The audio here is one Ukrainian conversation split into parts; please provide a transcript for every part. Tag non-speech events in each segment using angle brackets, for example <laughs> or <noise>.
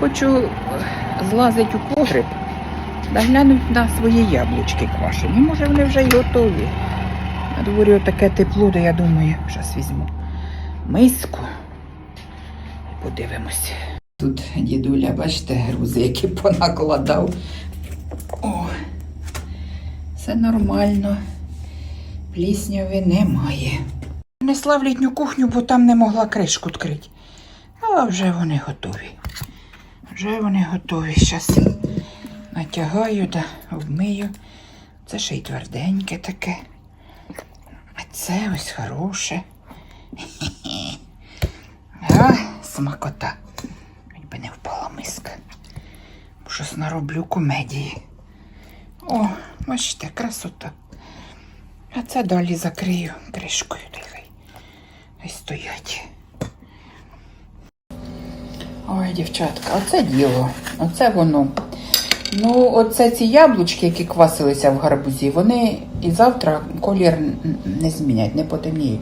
Хочу е, злазити у погреб да глянуть на свої яблучки квашені. Може, вони вже й готові. На дворі таке тепло, то я думаю, зараз візьму миску і подивимось. Тут дідуля, бачите, грузи, які понакладав. О, все нормально. Плісняви немає. Несла в літню кухню, бо там не могла кришку відкрити. А вже вони готові. Вже вони готові. Зараз натягаю да обмию. Це ще й тверденьке таке. А це ось хороше. <laughs> А, смакота. Якби не впала миска. Щось нароблю комедії. О, бачите, красота. А це далі закрию кришкою. Хай стоять. Ой, дівчатка, оце діло. Оце воно. Ну, оце ці яблучки, які квасилися в гарбузі, вони і завтра колір не змінять, не потемніють.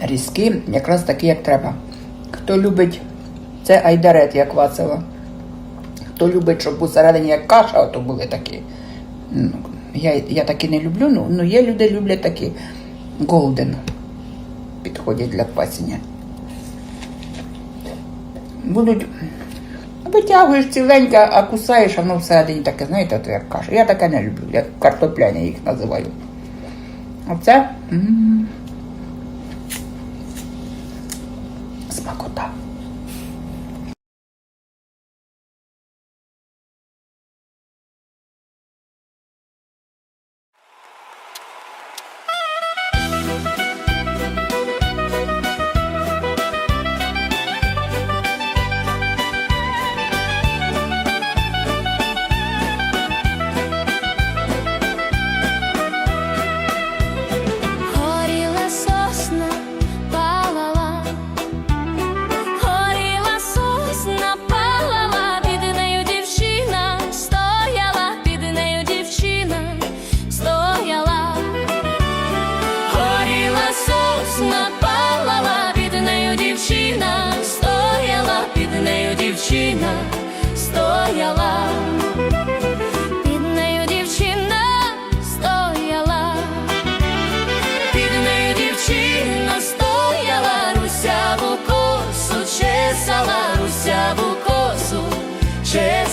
Різки якраз такі, як треба. Хто любить, це айдарет, я квасила. Хто любить, щоб усередині як каша, то були такі. Ну, Я, я такі не люблю, ну, ну є люди люблять такі голден. Підходять для квасення. Будуть. Витягуєш ціленько, а кусаєш, воно всередині таке, знаєте, то як каша. Я таке не люблю, як картопляні їх називаю. Оце. м, Смакота.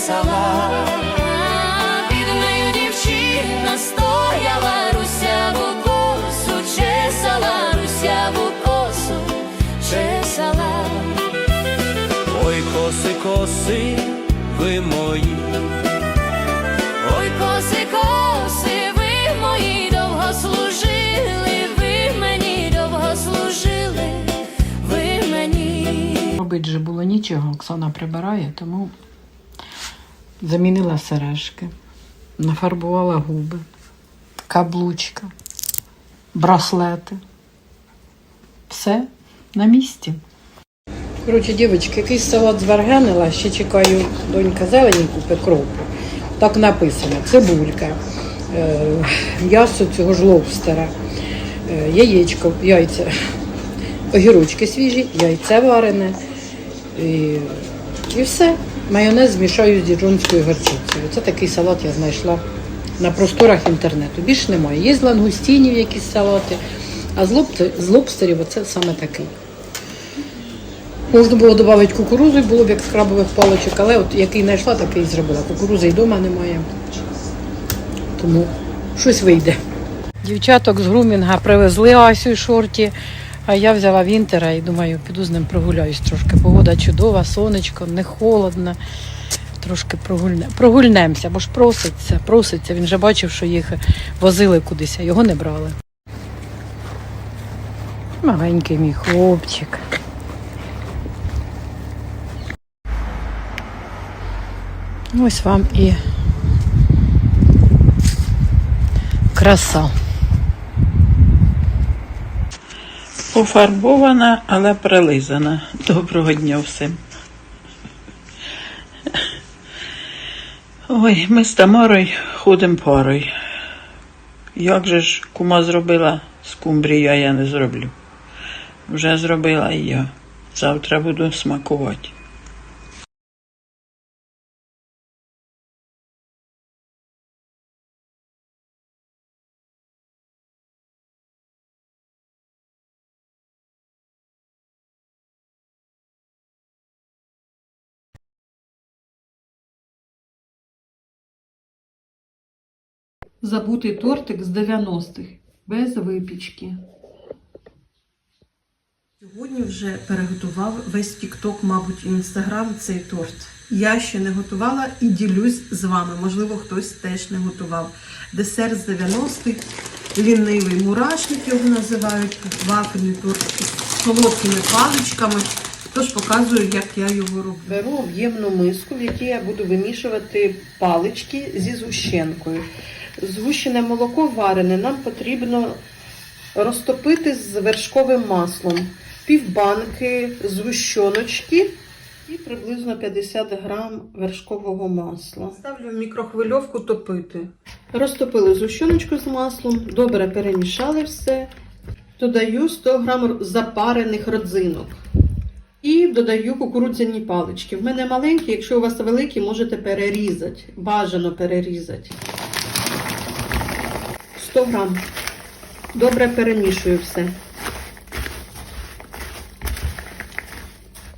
Чесала. Під нею дівчина стояла, русяву косу чесала, русяву косу чесала. Ой, коси, коси, ви мої, Ой, коси, коси, ви мої довго служили, ви мені довго служили, ви мені. Робити же було нічого, Оксана прибирає, тому замінила сережки, нафарбувала губи, каблучка, браслети. Все на місці. Коротше, дівчатки, якийсь салат зварганила, ще чекаю, донька зелені купи кропу. Так написано: цибулька, е, м'ясо цього ж лобстера, е, яєчко, яйця, огірочки свіжі, яйце варене і, і все. Майонез змішаю з діджонською горчицею. Це такий салат я знайшла на просторах інтернету. Більш немає. Є з лангустінів якісь салати, а з, лобстер, з лобстерів оце саме такий. Можна було додати кукурудзу, і було б як з крабових паличок, але от який знайшла, такий зробила. Кукурудзи і вдома немає. Тому щось вийде. Дівчаток з грумінга привезли Асю і шорті, а я взяла Вінтера і думаю, піду з ним прогуляюсь трошки. Погода чудова, сонечко, не холодно. Трошки прогульне. прогульнемося, бо ж проситься, проситься. Він же бачив, що їх возили кудись, а його не брали. Маленький мій хлопчик. Ось вам і краса. Пофарбована, але прилизана. Доброго дня всім. Ой, ми з Тамарою ходимо парою. Як же ж кума зробила скумбрію, а я не зроблю. Вже зробила і я. Завтра буду смакувати. Забутий тортик з 90-х, без випічки. Сьогодні вже переготував весь Тікток, мабуть, і Інстаграм цей торт. Я ще не готувала і ділюсь з вами. Можливо, хтось теж не готував. Десерт з 90-х, лінивий мурашник його називають, вафельний торт з солодкими паличками. Тож показую, як я його роблю. Беру об'ємну миску, в якій я буду вимішувати палички зі згущенкою. Згущене молоко варене нам потрібно розтопити з вершковим маслом, півбанки згущеночки і приблизно 50 грам вершкового масла. Ставлю в мікрохвильовку топити. Розтопили згущеночку з маслом, добре перемішали все. Додаю 100 грам запарених родзинок. І додаю кукурудзяні палички. В мене маленькі, якщо у вас великі, можете перерізати. Бажано перерізати. 100 грам. Добре перемішую все.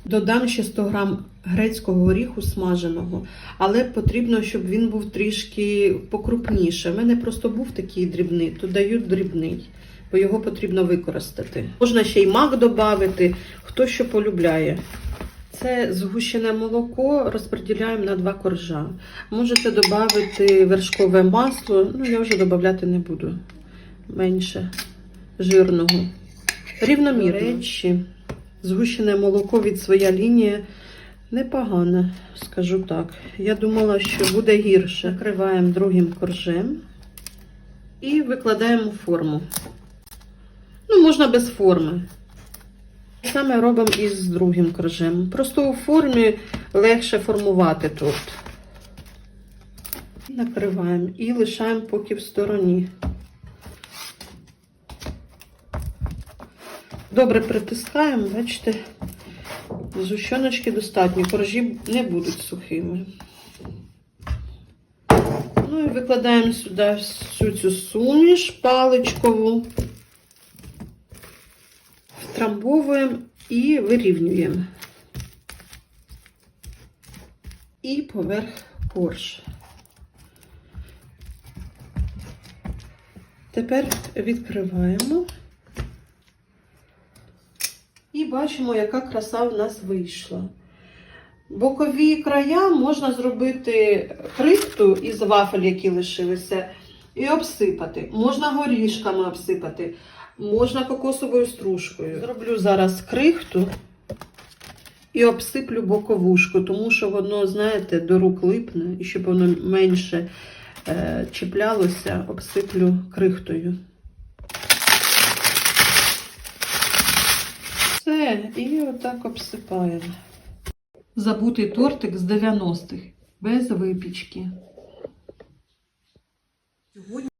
Додам ще 100 грам грецького горіху смаженого, але потрібно, щоб він був трішки покрупніше. У мене просто був такий дрібний, то даю дрібний, бо його потрібно використати. Можна ще й мак додати, хто що полюбляє. Це згущене молоко розподіляємо на два коржа. Можете додати вершкове масло, ну я вже додати не буду менше жирного. Рівномірно. Речі, згущене молоко від своя лінія непогане, скажу так. Я думала, що буде гірше. Накриваємо другим коржем і викладаємо форму. Ну, можна без форми. Саме робимо і з другим коржем. Просто у формі легше формувати торт. Накриваємо і лишаємо поки в стороні. Добре притискаємо, бачите, зущеночки достатньо, коржі не будуть сухими. Ну і викладаємо сюди всю цю суміш паличкову, втрамбовуємо і вирівнюємо. І поверх корж. Тепер відкриваємо. І бачимо, яка краса в нас вийшла. Бокові края можна зробити крихту із вафель, які лишилися, і обсипати. Можна горішками обсипати, можна кокосовою стружкою. Зроблю зараз крихту і обсиплю боковушку, тому що воно, знаєте, до рук липне, і щоб воно менше е, чіплялося, обсиплю крихтою. Все, і отак обсипаємо. Забутий тортик з 90-х, без випічки. Сьогодні